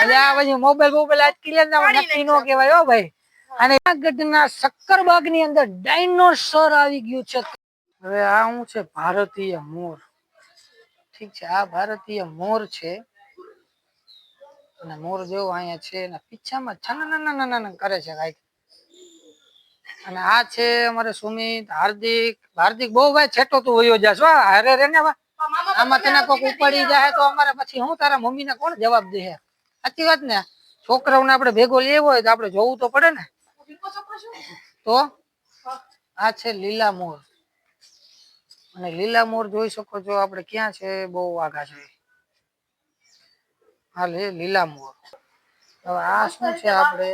એટલે આ પછી મોબાઈલ મોબાઈલ આજ ક્લિયર ના નક્કી નો કહેવાય હો ભાઈ. અને જુનાગઢના શક્કરબાગની અંદર ડાયનોસોર આવી ગયું છે. હવે આ શું છે? ભારતીય મોર. ઠીક છે આ ભારતીય મોર છે. અને મોર જેવો અહીંયા છે અને પીછામાં છાના કરે છે કાંઈક અને આ છે અમારે સુમિત હાર્દિક. હાર્દિક બહુ ભાઈ છેટો તું વયો જાશ હારે રે ને આમાં તને કોક ઉપાડી જાય તો અમારે પછી હું તારા મમ્મી ને કોણ જવાબ દે? સાચી વાત ને? છોકરાઓને આપણે ભેગો લેવો હોય તો આપણે જોવું તો પડે ને. તો? આ છે લીલા મોર. અને લીલા મોર જોઈ શકો છો આપણે ક્યાં છે, બહુ વાઘા છે. હા લીલા મોર. હવે આ શું છે આપણે?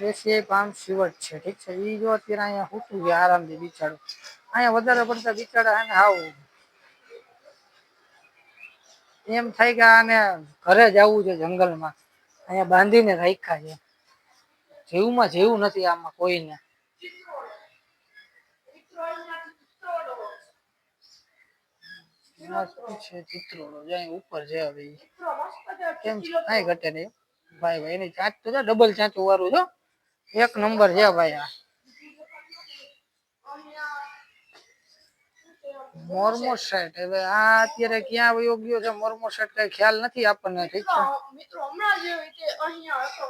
એસીઆઈ પામ સિવટ છે, ઠીક છે? એ જો અત્યારે અહીંયા હુતું આરામથી બિચારો. અહીંયા વધારે પડતા બિચારા હાવ એમ થાય કે આને ઘરે જવું છે જંગલમાં. અહીંયા બાંધીને રાખ્યા છે. જેવુંમાં જેવું નથી આમાં કોઈને. છે? ચિત્રોડો ઉપર છે હવે કેમ કાંઈ ઘટે નહીં. ભાઈ ભાઈ, એની ચાંચ તો ડબલ ચાંચું વાળું છો એક નંબર છે ભાઈ આ. મોરમો સેટ હવે આ અત્યારે ક્યાં વયો ગયો છે મોરમો સેટ કઈ ખ્યાલ નથી આપણને ઠીક છે? મિત્રો હમણાં જ અહીંયા હતો.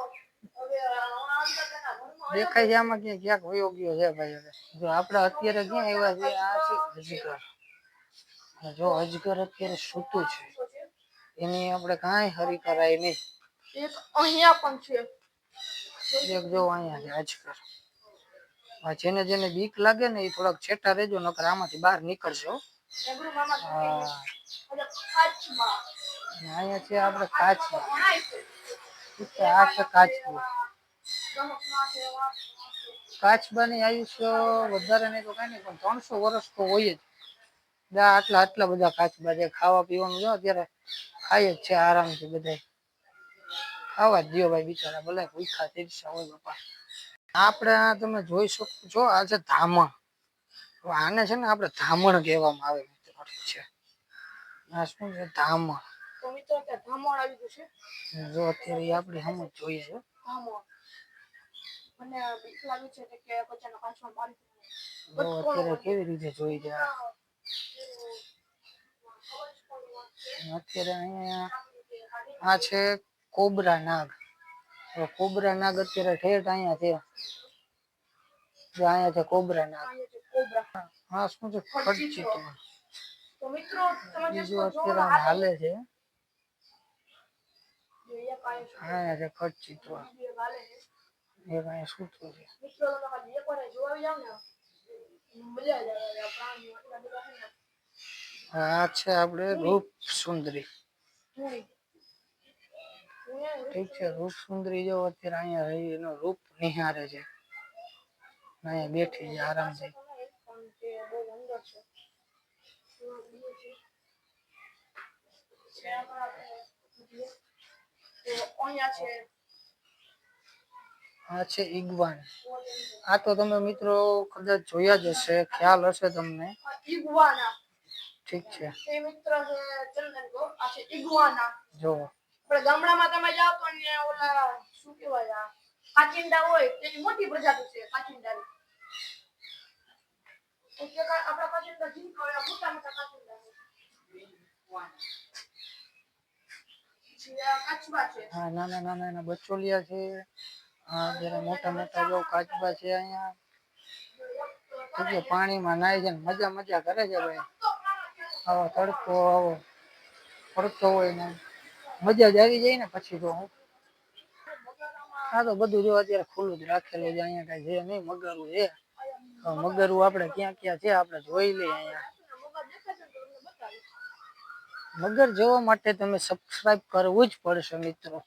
દેખાય છે આમાં ક્યાંક ક્યાંક વયો ગયો છે ભાઈ હવે. જો આપણે અત્યારે ક્યાં આવ્યા છે આ છે અજગર. જો અજગર અત્યારે સૂતું છે. એની આપણે કાંઈ હરી કરાય નહીં. એક અહીંયા પણ છે. એક જો અહીંયા છે અજગર. જેને જેને બીક લાગે ને એ થોડાક છેટા રહેજો નકર આમાંથી બહાર નીકળશો કાચમાં અહીંયા છે આપણે છે, આ છે કાચબો. કાચબાની આયુષ્ય વધારે નહીં તો કઈ નહીં પણ ત્રણસો વર્ષ તો હોય જ. દા આટલા આટલા બધા કાચબા છે ખાવા પીવાનું જો અત્યારે ખાય જ છે આરામથી બધા ખાવા જ દો ભાઈ બિચારા ભલે ભૂખા તીરસા હોય બાપા. આપણે આ તમે જોઈ શકો છો આ છે ધામણ. આને છે ને આપણે ધામણ કહેવામાં આવે મિત્રો છે. આ શું છે? ધામણ. તો મિત્રો ધામણ આવી ગયું છે. જો અત્યારે આપણે સમજ જોઈએ છે. ધામણ. મને બીક લાગે છે કે બચ્ચાના કાચમાં મારી અત્યારે કેવી રીતે જોઈ જાય. અત્યારે અહીંયા આ છે કોબરા નાગ. કોબરા નાગ અત્યારે ઠેઠ અહીંયા છે. અહીંયા છે કોબરા નાગ અહીંયા છે કોબરા. હા શું છે? ખડચીતો તો મિત્રો તમે જે બીજું અત્યારે હાલે છે. કાંઈ અહીંયા છે. બીજું એક હાલે છે. સૂતું છે. મિત્રો તમે એકવાર જોવા જાવ ને મજા આવે પ્રાણીઓ છે આપણે રૂપ સુંદરી ઠીક છે રૂપ સુંદરી જો અત્યારે અહીંયા રહી એનો રૂપ નિહારે છે. અહીંયા બેઠી છે આરામથી આ છે ઈગવાન. આ તો તમે મિત્રો કદાચ જોયા જ હશે ખ્યાલ હશે તમને. ઠીક છે. જો. આપણે ગામડામાં તમે જાઓ તો ને ઓલા શું કહેવાય આ કાચિંડા હોય તેની મોટી પ્રજાતિ છે કાચિંડાની આપણા હા, નાના નાના એના બચોલિયા છે. મોટા મોટા જો કાચબા છે અહીંયા. પાણીમાં નાય છે મજા મજા કરે છે ભાઈ. આવો તડકો આવો. પડતો હોય ને. મજા જ આવી જાય ને પછી તો હું. આ તો બધું જો અત્યારે ખુલ્લું જ રાખેલું છે, અહીંયા કઈ છે નહીં, મગરું છે. મગરું આપણે ક્યાં ક્યાં છે, આપણે જોઈ લઈએ અહીંયા. મગર જોવા માટે તમે સબસ્ક્રાઇબ કરવું જ પડશે મિત્રો.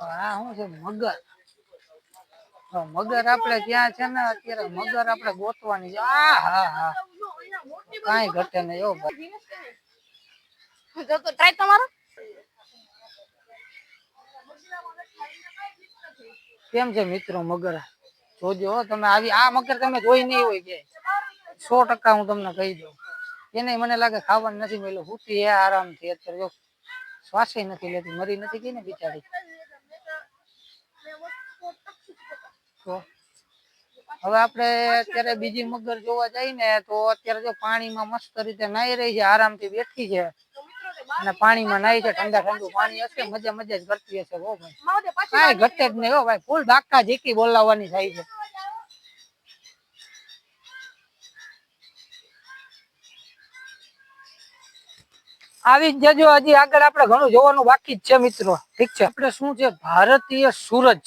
આ શું છે, મગર? મગર આપણે ક્યાં છે ને, અત્યારે મગર આપણે ગોતવાની છે. આ હા હા. કાંઈ ઘટે નહીં એવો ભાઈ. ટ્રાય તમારો. કેમ છે મિત્રો મગર? જોજો તમે આવી આ મગર તમે જોઈ નહીં હોય કે. સો ટકા હું તમને કહી દઉં. એને મને લાગે ખાવાનું નથી મળ્યું. હુતી હે આરામથી. અત્યારે જો શ્વાસે નથી લેતી, મરી નથી ગઈ ને બિચારી. તો હવે આપણે અત્યારે બીજી મગર જોવા જઈએ ને, તો અત્યારે જો પાણીમાં મસ્ત રીતે નાઈ રહી છે, આરામથી બેઠી છે. અને પાણીમાં નાઈ છે ઠંડા ઠંડુ પાણી હશે મજા મજા જ કરતી હશે હો ભાઈ. કાંઈ ઘટે જ નહીં હો ભાઈ. ફૂલ ધાક્કા ઝીકી બોલાવવાની થાય છે. આવી જ જજો હજી આગળ આપણે ઘણું જોવાનું બાકી જ છે મિત્રો. ઠીક છે. આપણે શું છે? ભારતીય સૂરજ.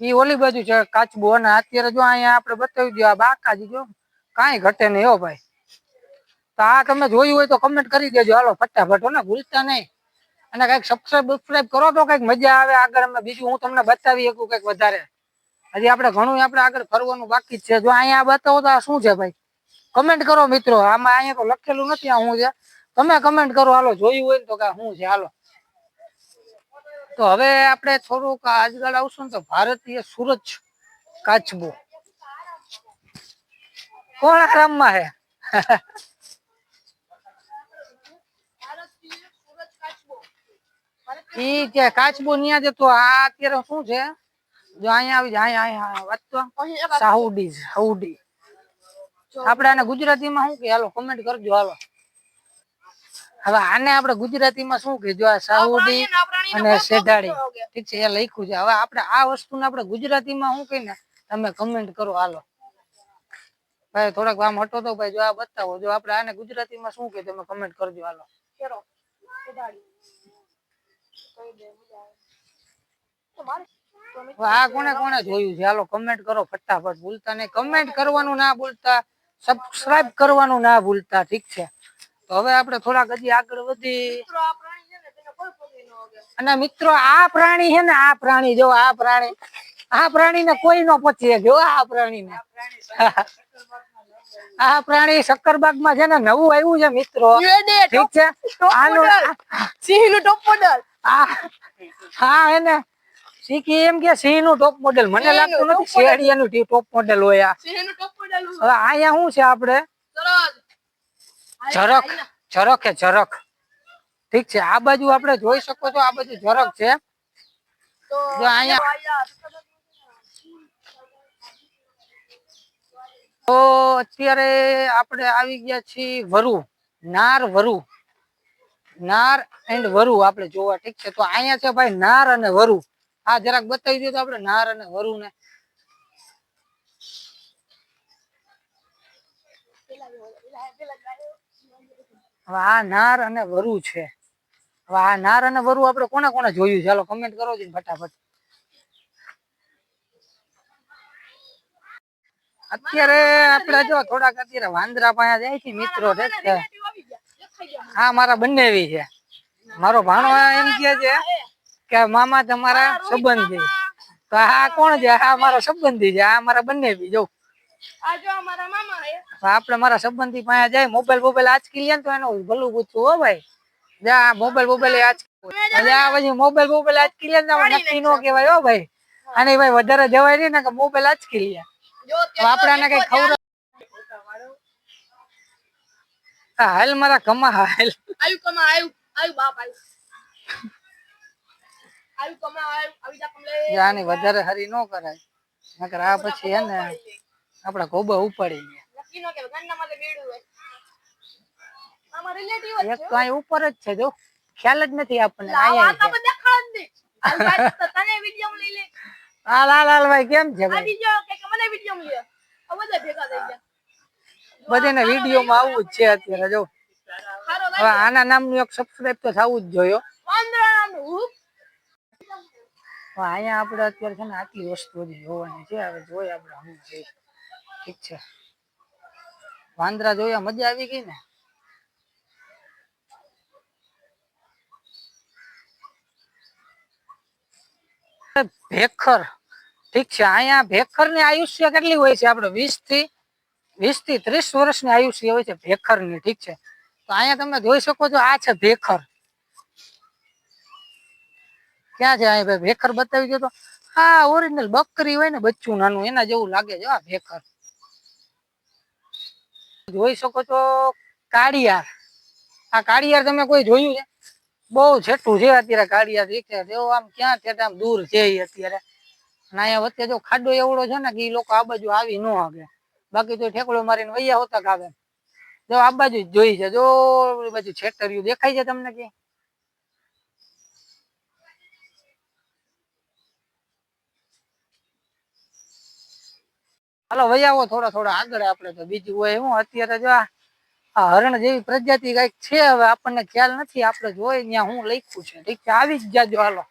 ઈ ઓલી બાજુ છે કાચબો. અને અત્યારે જો અહીંયા આપણે બતાવી દો આ બાકાજી જો કાંઈ ઘટે નહીં હો ભાઈ. આ તમે જોયું હોય તો કમેન્ટ કરી દેજો. હાલો, ફટાફટ ને, ભૂલતા નહીં. અને કંઈક સબસ્ક્રાઈબ કરો તો કંઈક મજા આવે આગળ અમે. બીજું હું તમને બતાવી શકું કંઈક વધારે. હજી આપણે ઘણું આપણે આગળ ફરવાનું બાકી છે. જો અહીંયા બતાવો તો આ શું છે ભાઈ? કમેન્ટ કરો મિત્રો. આમાં અહીંયા તો લખેલું નથી આ શું છે. તમે કમેન્ટ કરો. હાલો, જોયું હોય તો કે શું છે? હાલો. તો હવે આપણે થોડુંક આજકાલ આવશું ને તો ભારતીય સુરજ કાચબો. કોણ આરામમાં હે? ઈ કે કાચબો ન્યા જતો. આ અત્યારે શું છે? જો અહીંયા આવી જાય અહીંયા અહીંયા તો સાઉડી સાઉડી આપણે આને ગુજરાતીમાં શું કે? હાલો કમેન્ટ કરજો હાલો. હવે આને આપણે ગુજરાતીમાં શું કે જો આ સાઉડી અને શેઢાડી ઠીક છે એ લખ્યું છે. હવે આપણે આ વસ્તુને આપણે ગુજરાતીમાં શું કહીને તમે કમેન્ટ કરો હાલો. ભાઈ થોડાક આમ હટો તો ભાઈ જો આ બતાવો. જો આપણે આને ગુજરાતીમાં શું કે તમે કમેન્ટ કરજો હાલો. આ કોને કોને જોયું છે? હાલો કમેન્ટ કરો ફટાફટ. ભૂલતા નહીં. કમેન્ટ કરવાનું ના ભૂલતા. સબસ્ક્રાઇબ કરવાનું ના ભૂલતા. ઠીક છે? તો હવે આપણે થોડાક હજી આગળ વધી અને મિત્રો આ પ્રાણી છે ને આ પ્રાણી જો આ પ્રાણી આ પ્રાણીને કોઈ નો પચી જો આ પ્રાણી ને આ પ્રાણી શક્કરબાગમાં છે ને નવું આવ્યું છે મિત્રો. ઠીક છે? આનું સિંહનું ટોપ મોડલ આ હા એને શીખી એમ કે સિંહનું ટોપ મોડેલ મને લાગતું નથી શેડિયાનું ટોપ મોડેલ હોય આ. સિંહનું ટોપ મોડલ હવે અહીંયા શું છે આપડે ઝરક ઝરખ હે ઝરક ઠીક છે આ બાજુ આપણે જોઈ શકો છો આ બાજુ ઝરક છે. તો જો અહીંયા તો અત્યારે આપણે આવી ગયા છીએ વરુ નાર વરુ. નાર એન્ડ વરુ આપણે જોવા, ઠીક છે? તો અહીંયા છે ભાઈ નાર અને વરુ. આ જરાક બતાવી દઈએ તો આપણે નાર અને વરુ ને નાર અને વરુ છે. હવે આ નાર અને વરુ આપણે કોને કોને જોયું? ચાલો કમેન્ટ કરો છો ફટાફટ. અત્યારે આપણે જો થોડાક અત્યારે વાંદરા પાયા જાય છે મિત્રો, ઠીક છે? હા મારા બંને એવી છે. મારો ભાણો એમ કે છે કે મામા તમારા સંબંધી. તો આ કોણ છે? આ મારો સંબંધી છે. આ મારા બંને બી જો. આ આપણે મારા સંબંધી પાસે જાય મોબાઈલ મોબાઈલ આંચકી લે ને તો એનું ભલું પૂછવું હો ભાઈ. જા મોબાઈલ મોબાઈલ આંચકી જા પછી મોબાઈલ મોબાઈલ આંચકી લે નક્કી નો કેવાય હો ભાઈ. અને ભાઈ વધારે જવાય નહીં ને કે મોબાઈલ આંચકી લે. આપણે આને કઈ ખવડાવ હા, હાલ મારા કમા હાલ. આયુ કમા આયુ આયુ બાપ આયુ. આયુ કમા આયુ આવી જા કમલે. આની વધારે હરી નો કરાય. નકર આ પછી હે ને આપડા ગોબા ઉપાડી નક્કી નો કે ગન્ના માં બેડું હોય. આમાં રિલેટિવ જ એક તો અહીં ઉપર જ છે જો. ખ્યાલ જ નથી આપણને. આવા અહીંયા તો દેખાડ હાલ તો તને વિડિયો લઈ લે. હા લાલ લાલ ભાઈ કેમ છે આ ભાઈ? બીજો કે કે મને વિડિયો લે આ બધા ભેગા થઈ ગયા. બધાને વીડિયો માં આવવું જ છે અત્યારે જો. હવે આના નામનું એક સબસ્ક્રાઇબ તો થવું જ જોયો અહીંયા આપણે અત્યારે છે ને આટલી વસ્તુ હજી જોવાની છે. હવે જોઈએ આપણે શું જોઈએ ઠીક છે. વાંદરા જોયા મજા આવી ગઈ ને? ભેખર. ઠીક છે અહીંયા ભેખરની આયુષ્ય કેટલી હોય છે આપણે? વીસથી વીસથી ત્રીસ વર્ષની આયુષ્ય હોય છે ભેખરની ઠીક છે? તો અહીંયા તમે જોઈ શકો છો, આ છે ભેખર. ક્યાં છે અહીંયા? ભેખર બતાવી દો તો. હા ઓરિજિનલ બકરી હોય ને, બચ્ચું નાનું, એના જેવું લાગે છે આ ભેખર. જોઈ શકો છો, કાળિયાર. આ કાળિયાર તમે કોઈ જોયું છે? બહુ છેટું છે અત્યારે કાળિયાર દેખે તેઓ આમ ક્યાં છે આમ દૂર છે અત્યારે. અને અહીંયા વચ્ચે જો ખાડો એવડો છે ને, કે ઈ લોકો આ બાજુ આવી ન શકે બાકી તો ઠેકડો મારીને વૈયા હોતા આવે જો આ બાજુ જોઈ છે, જો બાજુ છેતર્યું, દેખાય છે તમને કે હાલો વહી થોડા થોડા આગળ આપણે તો, બીજું હોય હું અત્યારે જો આ હરણ જેવી પ્રજાતિ કંઈક છે હવે, આપણને ખ્યાલ નથી, આપણે જોઈ ત્યાં હું લખ્યું છે. ઠીક છે, આવી જ જાજો હાલો.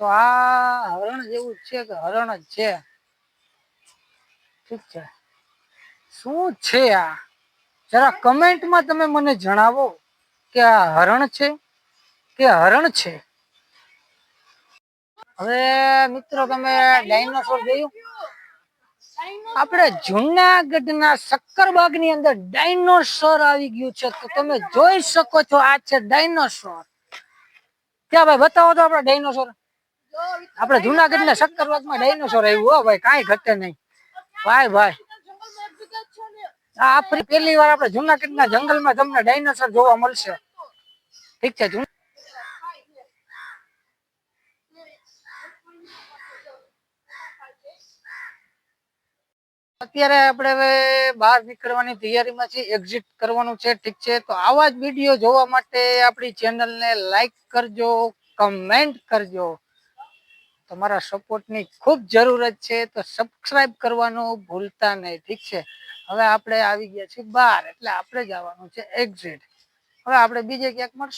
તો આ હરણ જેવું છે કે હરણ જ છે? ઠીક છે. શું છે આ? જરા કમેન્ટમાં તમે મને જણાવો કે આ હરણ છે? કે હરણ છે? હવે મિત્રો તમે ડાયનોસોર જોયું? આપણે જુનાગઢના શક્કરબાગની અંદર ડાયનોસોર આવી ગયું છે. તો તમે જોઈ શકો છો આ છે ડાયનોસોર. ક્યાં ભાઈ બતાવો તો આપણે ડાયનોસોર. આપણે જુનાગઢ ના શક્કરબાગમાં ડાયનોસોર આવ્યું હો ભાઈ કાંઈ ઘટે નહીં. ભાઈ ભાઈ. આ પહેલી વાર આપણે જુનાગઢ ના જંગલમાં તમને ડાયનોસોર જોવા મળશે. ઠીક છે અત્યારે આપણે હવે બહાર નીકળવાની તૈયારીમાં છીએ એક્ઝિટ કરવાનું છે ઠીક છે. તો આવા જ વીડિયો જોવા માટે આપણી ચેનલને લાઈક કરજો કમેન્ટ કરજો. તમારા સપોર્ટની ખૂબ જરૂરત છે, તો સબસ્ક્રાઇબ કરવાનું ભૂલતા નહીં, ઠીક છે? હવે આપણે આવી ગયા છીએ બહાર એટલે આપણે જવાનું છે એક્ઝિટ હવે આપણે બીજે ક્યાંક મળશું?